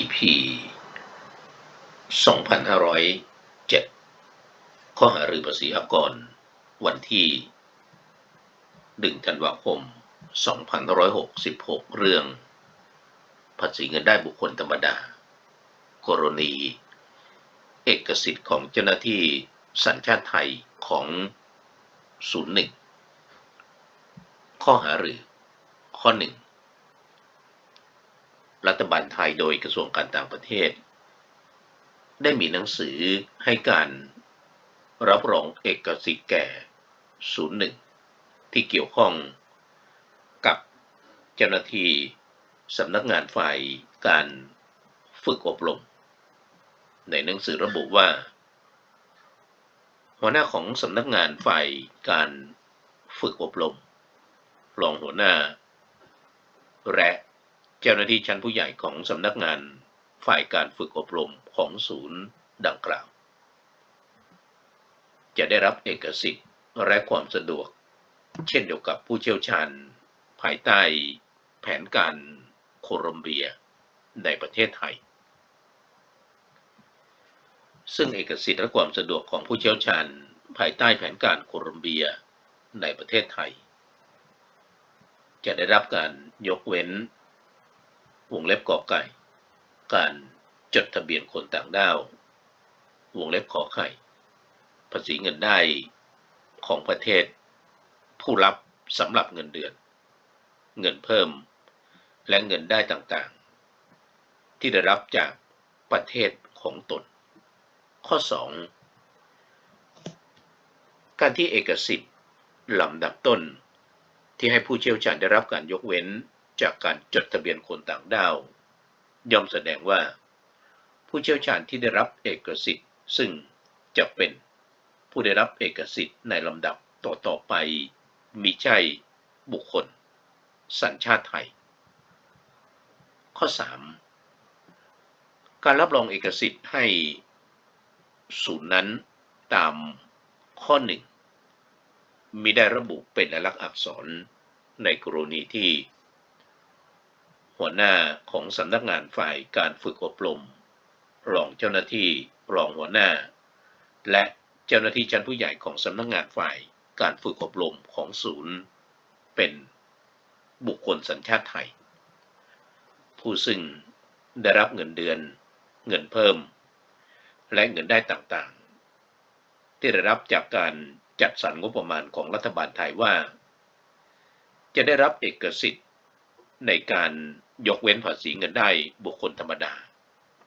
EP 2507 ข้อหารือภาษีอากร วันที่1ธันวาคม 2566 เรื่อง ภาษีเงินได้บุคคลธรรมดา กรณี เอกสิทธิ์ของเจ้าหน้าที่สัญชาติไทยของ 01 ข้อหารือ ข้อ 1 รัฐบาลไทยโดยกระทรวงการต่างประเทศ ได้มีหนังสือให้การรับรองเอกสิทธิ์แก่ 01 ที่เกี่ยวข้องกับเจ้าหน้าที่สำนักงานฝ่ายการฝึกอบรม ในหนังสือระบุว่า หัวหน้าของสำนักงานฝ่ายการฝึกอบรม รองหัวหน้า และ เจ้าหน้าที่ชั้นผู้ใหญ่ของสำนักงานฝ่ายการฝึกอบรมของศูนย์ดังกล่าว จะได้รับเอกสิทธิ์และความสะดวก เช่นเดียวกับผู้เชี่ยวชาญ ภายใต้แผนการโคลอมเบียในประเทศไทย ซึ่งเอกสิทธิ์และความสะดวกของผู้เชี่ยวชาญ ภายใต้แผนการโคลอมเบียในประเทศไทย จะได้รับการยกเว้น วงเล็บกอไก่ การจดทะเบียนคนต่างด้าว วงเล็บขอไข่ ภาษีเงินได้ของประเทศ ผู้รับสำหรับเงินเดือน เงินเพิ่ม และเงินได้ต่างๆ ที่ได้รับจากประเทศของตน ข้อ 2 การที่เอกสิทธิ์ลำดับต้นที่ให้ผู้เชี่ยวชาญได้รับการยกเว้น จากการจดทะเบียนคนต่างด้าว ย่อมแสดงว่า ผู้เชี่ยวชาญที่ได้รับเอกสิทธิ์ ซึ่งจะเป็นผู้ได้รับเอกสิทธิ์ในลำดับต่อๆไปมีใช่บุคคล สัญชาติไทย ข้อ 3 การรับรองเอกสิทธิ์ให้ศูนย์นั้นตามข้อ 1 มีได้ระบุเป็นลายลักษณ์อักษรในกรณีที่ หัวหน้าของสำนักงานฝ่ายการฝึกอบรม รองเจ้าหน้าที่รองหัวหน้า และเจ้าหน้าที่ชั้นผู้ใหญ่ของสำนักงานฝ่ายการฝึกอบรมของศูนย์ เป็นบุคคลสัญชาติไทย ผู้ซึ่งได้รับเงินเดือน เงินเพิ่ม และเงินได้ต่างๆ ที่ได้รับจากการจัดสรรงบประมาณของรัฐบาลไทยว่า จะได้รับเอกสิทธิ์ ในการยกเว้นภาษีเงินได้บุคคลธรรมดา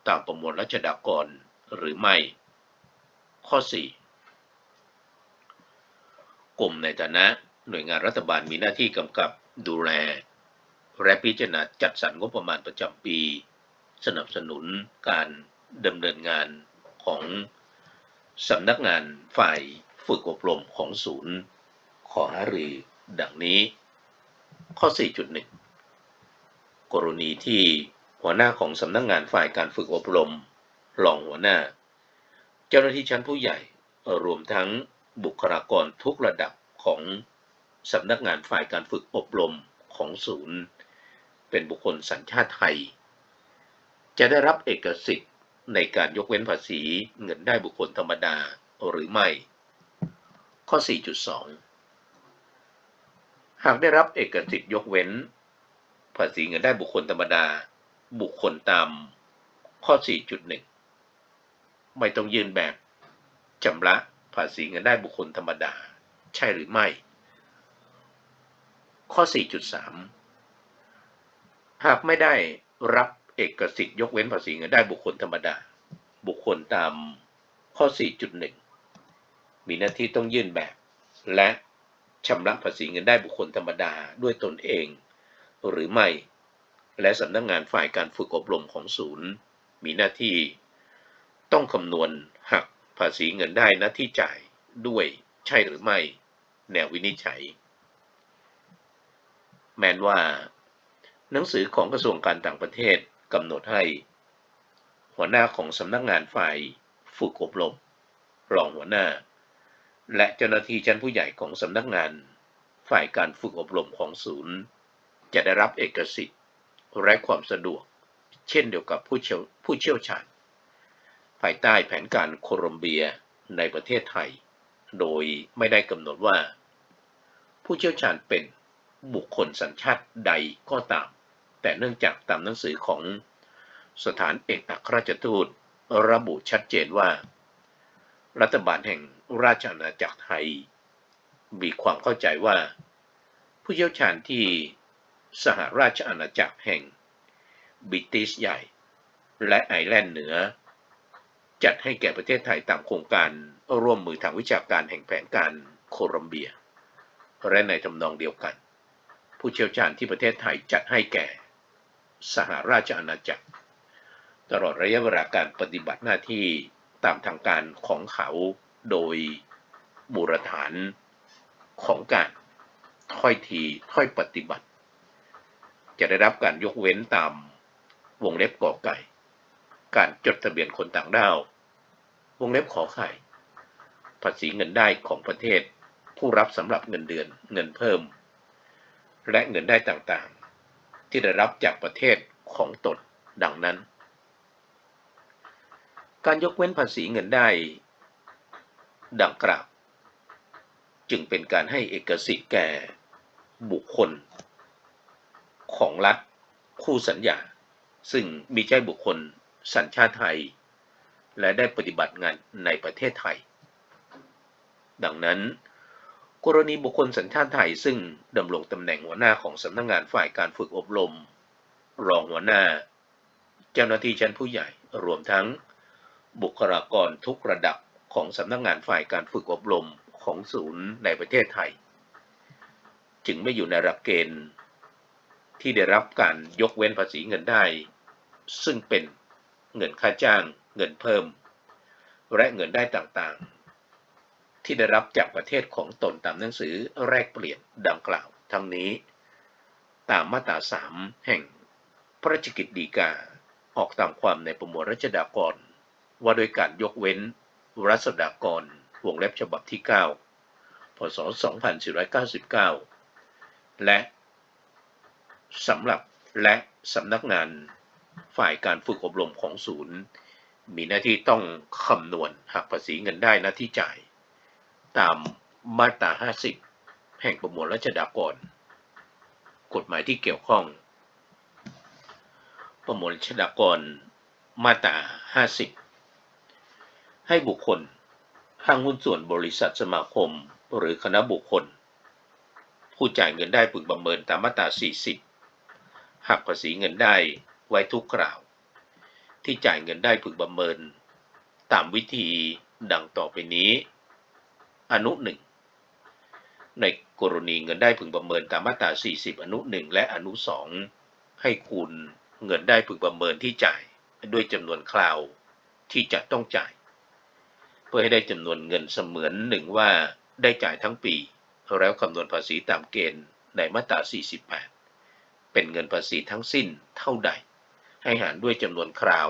ตามประมวลรัชดากรหรือไม่ ข้อ 4 กรมในฐานะหน่วยงานรัฐบาลมีหน้าที่กำกับดูแล และพิจารณาจัดสรรงบประมาณประจำปี สนับสนุนการดำเนินงานของสำนักงานฝ่ายฝึกอบรมของศูนย์ ขอหารือดังนี้ ข้อ 4.1 กรณีที่หัวหน้าของสำนักงานฝ่ายการฝึกอบรมรองหัวหน้า เจ้าหน้าที่ชั้นผู้ใหญ่รวมทั้งบุคลากรทุกระดับของสำนักงานฝ่ายการฝึกอบรมของศูนย์ เป็นบุคคลสัญชาติไทย จะได้รับเอกสิทธิ์ในการยกเว้นภาษีเงินได้บุคคลธรรมดาหรือไม่ ข้อ 4.2 หากได้รับเอกสิทธิ์ยกเว้น ภาษีเงินได้บุคคลธรรมดา บุคคลตามข้อ 4.1 ไม่ต้องยื่นแบบชำระภาษีเงินได้บุคคลธรรมดา ใช่หรือไม่ ข้อ 4.3 หากไม่ได้รับเอกสิทธิ์ยกเว้นภาษีเงินได้บุคคลธรรมดา บุคคลตามข้อ 4.1 มีหน้าที่ต้องยื่นแบบ และชำระภาษีเงินได้บุคคลธรรมดาด้วยตนเอง หรือไม่ และสำนักงงานฝ่ายการฝึกอบรมของศูนย์ มีหน้าที่ ต้องคำนวณหักภาษีเงินได้หน้าที่จ่ายด้วยใช่หรือไม่ แนววินิจฉัย แม้นว่า หนังสือของกระทรวงการต่างประเทศกำหนดให้ หัวหน้าของสำนักงานฝ่ายฝึกอบรม รองหัวหน้า และเจ้าหน้าที่ชั้นผู้ใหญ่ของสำนักงานฝ่ายการฝึกอบรมของศูนย์ จะได้รับเอกสิทธิ์และความสะดวก เช่นเดียวกับผู้เชี่ยวผู้เชี่ยวชาญ ภายใต้แผนการโคลอมเบียในประเทศไทย โดยไม่ได้กำหนดว่า ผู้เชี่ยวชาญเป็นบุคคลสัญชาติใดก็ตาม แต่เนื่องจากตามหนังสือของสถานเอกอัครราชทูตระบุชัดเจนว่า รัฐบาลแห่งราชอาณาจักรไทย มีความเข้าใจว่า ผู้เชี่ยวชาญที่ สหราชอาณาจักรแห่งบิติชใหญ่ และไอร์แลนด์เหนือ จัดให้แก่ประเทศไทยตามโครงการร่วมมือทางวิชาการแห่งแผนการโคลอมเบีย และในทำนองเดียวกัน ผู้เชี่ยวชาญที่ประเทศไทยจัดให้แก่สหราชอาณาจักร ตลอดระยะเวลาการปฏิบัติหน้าที่ตามทางการของเขาโดยบูรฐานของการถ้อยทีถ้อยปฏิบัติ จะได้รับการยกเว้นตามวงเล็บกอไก่ การจดทะเบียนคนต่างด้าว วงเล็บขอไข่ ภาษีเงินได้ของประเทศ ผู้รับสำหรับเงินเดือนเงินเพิ่ม และเงินได้ต่างๆ ที่ได้รับจากประเทศของตนดังนั้น การยกเว้นภาษีเงินได้ ดังกล่าวจึงเป็นการให้เอกสิทธิ์แก่บุคคล ของรัฐคู่สัญญา ซึ่งมีใช่บุคคลสัญชาติไทย และได้ปฏิบัติงานในประเทศไทย ดังนั้น กรณีบุคคลสัญชาติไทยซึ่งดำรงตำแหน่งหัวหน้าของสำนักงงานฝ่ายการฝึกอบรม รองหัวหน้า เจ้าหน้าที่ชั้นผู้ใหญ่รวมทั้งบุคลากรทุกระดับของสำนักงงานฝ่ายการฝึกอบรมของศูนย์ในประเทศไทย จึงไม่อยู่ในหลักเกณฑ์ ที่ได้รับการยกเว้นภาษีเงินได้ ซึ่งเป็นเงินค่าจ้าง เงินเพิ่ม และเงินได้ต่างๆ ที่ได้รับจากประเทศของตนตามหนังสือแรกเปลี่ยนดังกล่าว ทั้งนี้ ตามมาตราสามแห่งพระราชกิจฎีกาออกตามความในประมวลรัชดากร ว่าโดยการยกเว้นรัษฎากรวงเล็บฉบับที่ 9 พศ 2499 และ สำหรับและสำนักงานฝ่ายการฝึกอบรมของศูนย์ มีหน้าที่ต้องคำนวณหักภาษีเงินได้หน้าที่จ่าย ตามมาตรา 50 แห่งประมวลรัชดากร กฎหมายที่เกี่ยวข้อง ประมวลรัชดากรมาตรา 50 ให้บุคคลห้างหุ้นส่วนบริษัทสมาคม หรือคณะบุคคล ผู้จ่ายเงินได้พึงประเมินตามมาตรา 40 หักภาษีเงินได้ไว้ทุกคราว ที่จ่ายเงินได้พึงประเมิน ตามวิธีดังต่อไปนี้ อนุหนึ่งในกรณีเงินได้พึงประเมินตามมาตรา 40 อนุหนึ่งและอนุสองให้คูณเงินได้พึงประเมินที่จ่ายด้วยจำนวนคราวที่จะต้องจ่าย เพื่อให้ได้จำนวนเงินเสมือนหนึ่งว่าได้จ่ายทั้งปี แล้วคำนวณภาษีตามเกณฑ์ในมาตรา 48 เป็นเงินภาษีทั้งสิ้นเท่าใด ให้หารด้วยจำนวนคราว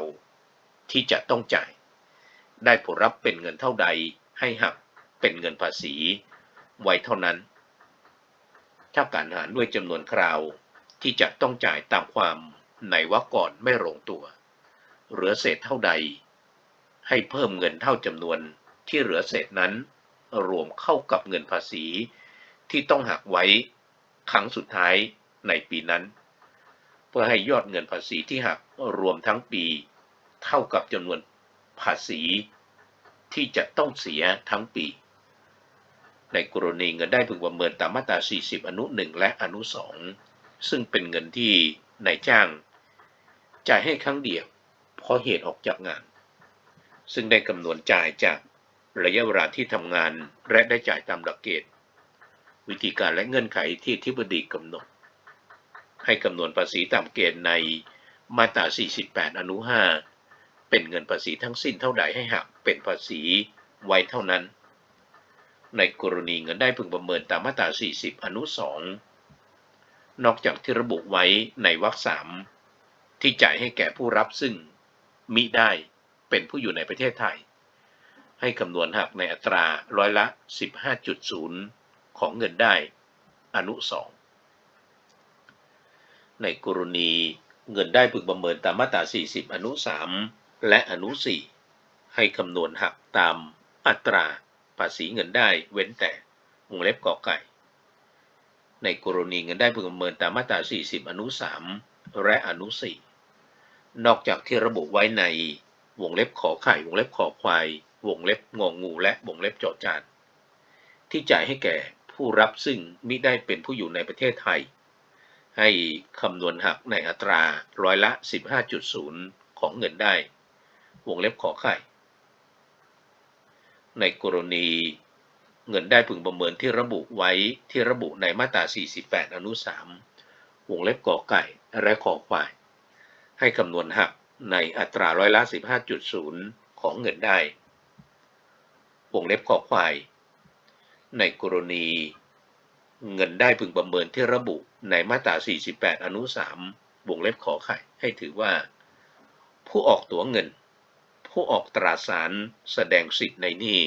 ที่จะต้องจ่าย ได้ผลลัพธ์เป็นเงินเท่าใด ให้หักเป็นเงินภาษี ไว้เท่านั้นถ้าการหารด้วยจำนวนคราวที่จะต้องจ่ายตามความในวรรก่อนไม่ลงตัว เหลือเศษเท่าใด ให้เพิ่มเงินเท่าจำนวนที่เหลือเศษนั้น รวมเข้ากับเงินภาษีที่ต้องหักไว้ครั้งสุดท้าย ในปีนั้น เพื่อให้ยอดเงินภาษีที่หักรวมทั้งปี เท่ากับจำนวนภาษีที่จะต้องเสียทั้งปี ในกรณีเงินได้พึงประเมินตามมาตรา 40 อนุ 1 และอนุ 2 ซึ่งเป็นเงินที่นายจ้าง จ่ายให้ครั้งเดียวเพราะเหตุออกจากงาน ซึ่งได้กำนวณจ่ายจากระยะเวลาที่ทำงานและได้จ่ายตามหลักเกณฑ์วิธีการและเงื่อนไขที่ทิบดีกำหนด ให้กำนวณภาษีตามเกณฑ์ในมาตรา 48 อนุ 5 เป็นเงินภาษีทั้งสิ้นเท่าใดให้หักเป็นภาษีไว้เท่านั้น ในกรณีเงินได้พึงประเมินตามมาตรา 40 อนุ 2 นอกจากที่ระบุไว้ในวรรคสามที่จ่ายให้แก่ผู้รับซึ่งมิได้เป็นผู้อยู่ในประเทศไทย ให้คำนวณหักในอัตราร้อยละ 15.0 ของเงินได้อนุ 2 ในกรณีเงินได้พึงประเมินตามมาตรา 40 อนุ 3 และอนุ 4 ให้คำนวณหักตามอัตราภาษีเงินได้เว้นแต่วงเล็บกอไก่ ในกรณีเงินได้พึงประเมินตามมาตรา 40 อนุ 3 และอนุ 4 นอกจากที่ระบุไว้ในวงเล็บขอไข่ วงเล็บขอควาย วงเล็บงองงู และวงเล็บจอจาน ที่จ่ายให้แก่ผู้รับซึ่งมิได้เป็นผู้อยู่ในประเทศไทย ให้คำนวณหักในอัตราร้อยละ 15.0 ของเงินได้ วงเล็บขอไข่ ในกรณีเงินได้พึงประเมินที่ระบุไว้ที่ระบุในมาตรา 48 อนุ 3 วงเล็บกอไก่และขอควาย ให้คำนวณหักในอัตราร้อยละ 15.0 ของเงินได้ วงเล็บขอควาย ในกรณี เงินได้พึงประเมินที่ระบุในมาตรา 48 อนุ 3 วงเล็บขอไข่ ให้ถือว่า ผู้ออกตั๋วเงิน ผู้ออกตราสารแสดงสิทธิ์ในหนี้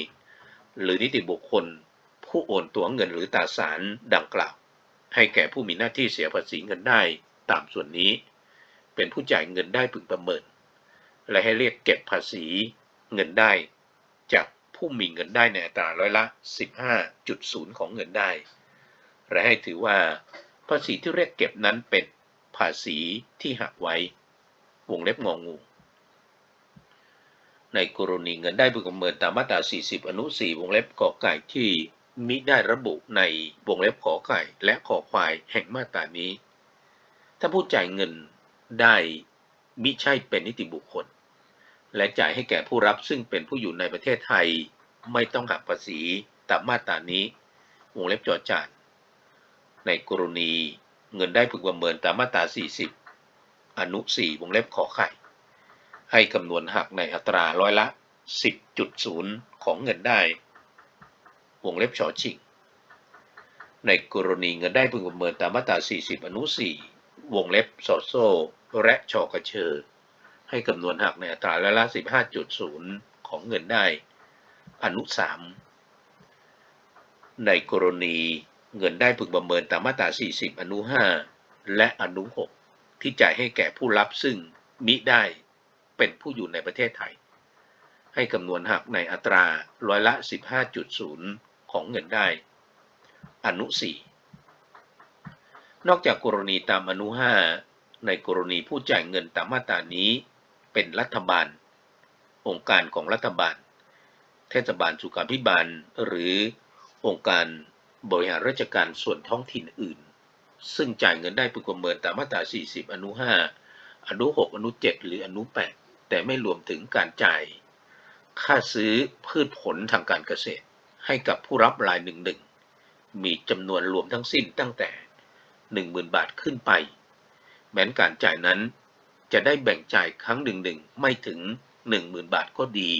หรือนิติบุคคล ผู้โอนตั๋วเงินหรือตราสารดังกล่าว ให้แก่ผู้มีหน้าที่เสียภาษีเงินได้ตามส่วนนี้ เป็นผู้จ่ายเงินได้พึงประเมิน และให้เรียกเก็บภาษีเงินได้ จากผู้มีเงินได้ในอัตราร้อยละ 15.0 ของเงินได้ และให้ถือว่า ภาษีที่เรียกเก็บนั้นเป็นภาษีที่หักไว้ วงเล็บงองู ในกรณีเงินได้พึงประเมินตามมาตรา 40 อนุ 4 วงเล็บกอไก่ที่มิได้ระบุในวงเล็บขอไก่และขอควายแห่งมาตรานี้ ถ้าผู้จ่ายเงินได้มิใช่เป็นนิติบุคคล และจ่ายให้แก่ผู้รับซึ่งเป็นผู้อยู่ในประเทศไทย ไม่ต้องหักภาษีตามมาตรานี้ วงเล็บจอจาน ในกรณีเงินได้พึงประเมินตามมาตรา 40 อนุ 4 วงเล็บขอไข่ ให้คำนวณหักในอัตราร้อยละ 10.0 ของเงินได้ วงเล็บชอชิง ในกรณีเงินได้พึงประเมินตามมาตรา 40 อนุ 4 วงเล็บสอดโซ่ และชอกระเชอ ให้คำนวณหักในอัตราร้อยละ 15.0 ของเงินได้ อนุ 3 ในกรณี เงินได้พึงประเมินตามมาตรา 40 อนุ 5 และอนุ 6 ที่จ่ายให้แก่ผู้รับซึ่งมิได้เป็นผู้อยู่ในประเทศไทย ให้คำนวณหักในอัตราร้อยละ 15.0 ของเงินได้ อนุ 4 นอกจากกรณีตามอนุ 5 ในกรณีผู้จ่ายเงินตามมาตรานี้เป็นรัฐบาล องค์การของรัฐบาล เทศบาลสุขาภิบาล หรือองค์การ บริหารราชการส่วนท้องถิ่นอื่น ซึ่งจ่ายเงินได้พึงประเมินตามมาตรา 40 อนุ 5 อนุ 6 อนุ 7 หรืออนุ 8 แต่ไม่รวมถึงการจ่าย ค่าซื้อพืชผลทางการเกษตร ให้กับผู้รับรายหนึ่งหนึ่งมีจำนวนรวมทั้งสิ้นตั้งแต่ 10,000 บาทขึ้นไป แม้นการจ่ายนั้นจะได้แบ่งจ่ายครั้งหนึ่งหนึ่งไม่ถึง 10,000 บาทก็ดี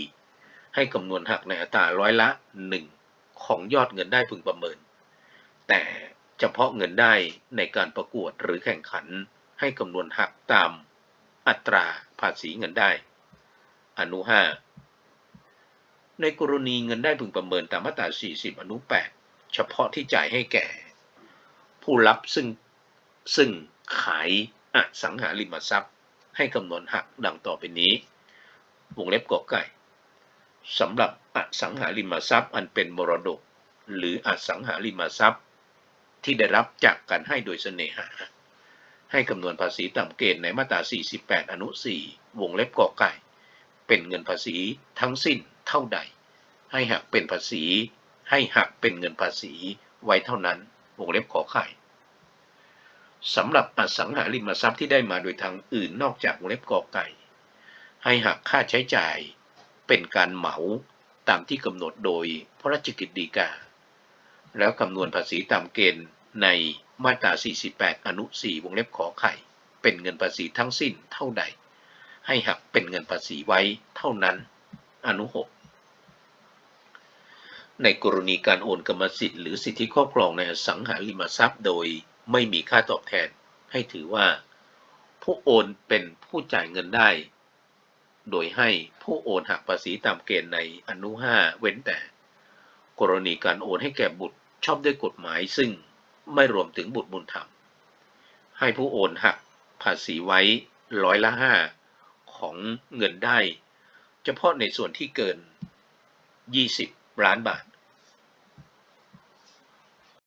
ให้คำนวณหักในอัตราร้อยละ 1 ของยอดเงินได้พึงประเมิน แต่เฉพาะเงินได้ในการประกวดหรือแข่งขันให้คำนวณหักตามอัตราภาษีเงินได้ อนุ 5 ในกรณีเงินได้พึงประเมินตามมาตรา 40 อนุ 8 เฉพาะที่จ่ายให้แก่ ผู้รับซึ่งซึ่งขายอสังหาริมทรัพย์ ให้คำนวณหักดังต่อไปนี้ วงเล็บกอไก่สำหรับอสังหาริมทรัพย์อันเป็นมรดก หรืออสังหาริมทรัพย์ ที่ได้รับจากการให้โดยเสน่หา ให้คำนวณภาษีตามเกณฑ์ในมาตรา 48 อนุ 4 วงเล็บกอไก่ เป็นเงินภาษีทั้งสิ้นเท่าใด ให้หักเป็นภาษี ให้หักเป็นเงินภาษีไว้เท่านั้น วงเล็บขอไข่สำหรับอสังหาริมทรัพย์ที่ได้มาโดยทางอื่นนอกจากวงเล็บกอไก่ ให้หักค่าใช้จ่าย เป็นการเหมาตามที่กำหนดโดยพระราชกิจฎีกา แล้วคำนวณภาษีตามเกณฑ์ในมาตรา 48 อนุ 4 วงเล็บขอไข่ เป็นเงินภาษีทั้งสิ้นเท่าใด ให้หักเป็นเงินภาษีไว้เท่านั้น อนุ 6 ในกรณีการโอนกรรมสิทธิ์หรือสิทธิครอบครองในอสังหาริมทรัพย์โดยไม่มีค่าตอบแทน ให้ถือว่า ผู้โอนเป็นผู้จ่ายเงินได้ โดยให้ผู้โอนหักภาษีตามเกณฑ์ในอนุ 5 เว้นแต่ กรณีการโอนให้แก่บุตร ชอบด้วยกฎหมายซึ่งไม่รวมถึงบุตรบุญธรรม ให้ผู้โอนหักภาษีไว้ร้อยละห้าของเงินได้ เฉพาะในส่วนที่เกิน 20 ล้านบาท